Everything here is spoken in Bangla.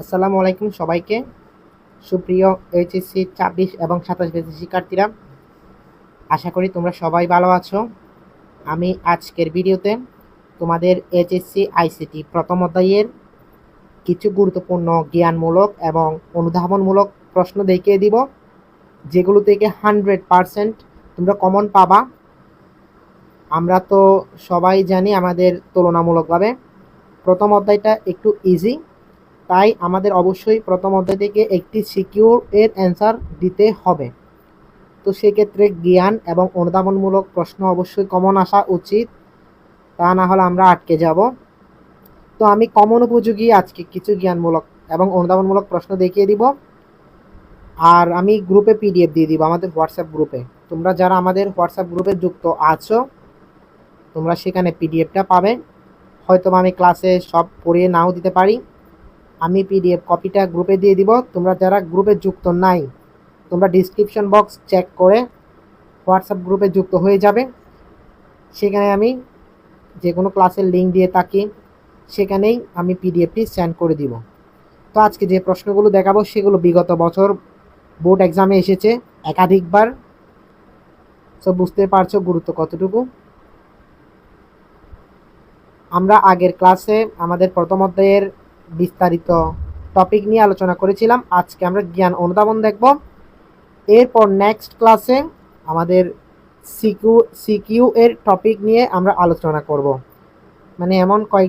আসসালামু আলাইকুম সবাইকে। সুপ্রিয় এইচএসসি ছাব্বিশ এবং সাতাশ বেসি শিক্ষার্থীরা, আশা করি তোমরা সবাই ভালো আছো। আমি আজকের ভিডিওতে তোমাদের এইচএসসি আইসিটি প্রথম অধ্যায়ের কিছু গুরুত্বপূর্ণ জ্ঞানমূলক এবং অনুধাবনমূলক প্রশ্ন দেখিয়ে দিব, যেগুলো থেকে হান্ড্রেড পারসেন্ট তোমরা কমন পাবা। আমরা তো সবাই জানি আমাদের তুলনামূলকভাবে। প্রথম অধ্যায়টা একটু ইজি তাই আমাদের অবশ্যই প্রথম অধ্যায় থেকে একটি সিকিউর এর অ্যান্সার দিতে হবে। তো সেক্ষেত্রে জ্ঞান এবং অনুধাবনমূলক প্রশ্ন অবশ্যই কমন আসা উচিত। তা না হলে আমরা আটকে যাব। তো আমি কমন উপযোগী আজকে কিছু জ্ঞানমূলক এবং অনুধাবনমূলক প্রশ্ন দেখিয়ে দিব। আর আমি গ্রুপে পিডিএফ দিয়ে দিব আমাদের হোয়াটসঅ্যাপ গ্রুপে তোমরা যারা আমাদের হোয়াটসঅ্যাপ গ্রুপে যুক্ত আছো, তোমরা সেখানে পিডিএফটা পাবে। হয়তো আমি ক্লাসে সব পড়িয়ে নাও দিতে পারি। আমি পিডিএফ কপিটা গ্রুপে দিয়ে দিব। তোমরা যারা গ্রুপে যুক্ত নাই, তোমরা ডিসক্রিপশন বক্স চেক করে হোয়াটসঅ্যাপ গ্রুপে যুক্ত হয়ে যাবে। সেখানে আমি যে কোনো ক্লাসের লিঙ্ক দিয়ে থাকি, সেখানেই আমি পিডিএফটি সেন্ড করে দিব। তো আজকে যে প্রশ্নগুলো দেখাবো, সেগুলো বিগত বছর বোর্ড এক্সামে এসেছে। একাধিকবার। সো বুঝতে পারছ গুরুত্ব কতটুকু? আমরা আগের ক্লাসে আমাদের প্রথম অধ্যায়ের বিস্তারিত টপিক নিয়ে আলোচনা করেছিলাম। আজকে আমরা জ্ঞান অনুধাবন দেখব। এরপর নেক্সট ক্লাসে আমাদের সিকিউ সিকিউ এর টপিক নিয়ে আমরা আলোচনা করব। মানে এমন কয়েক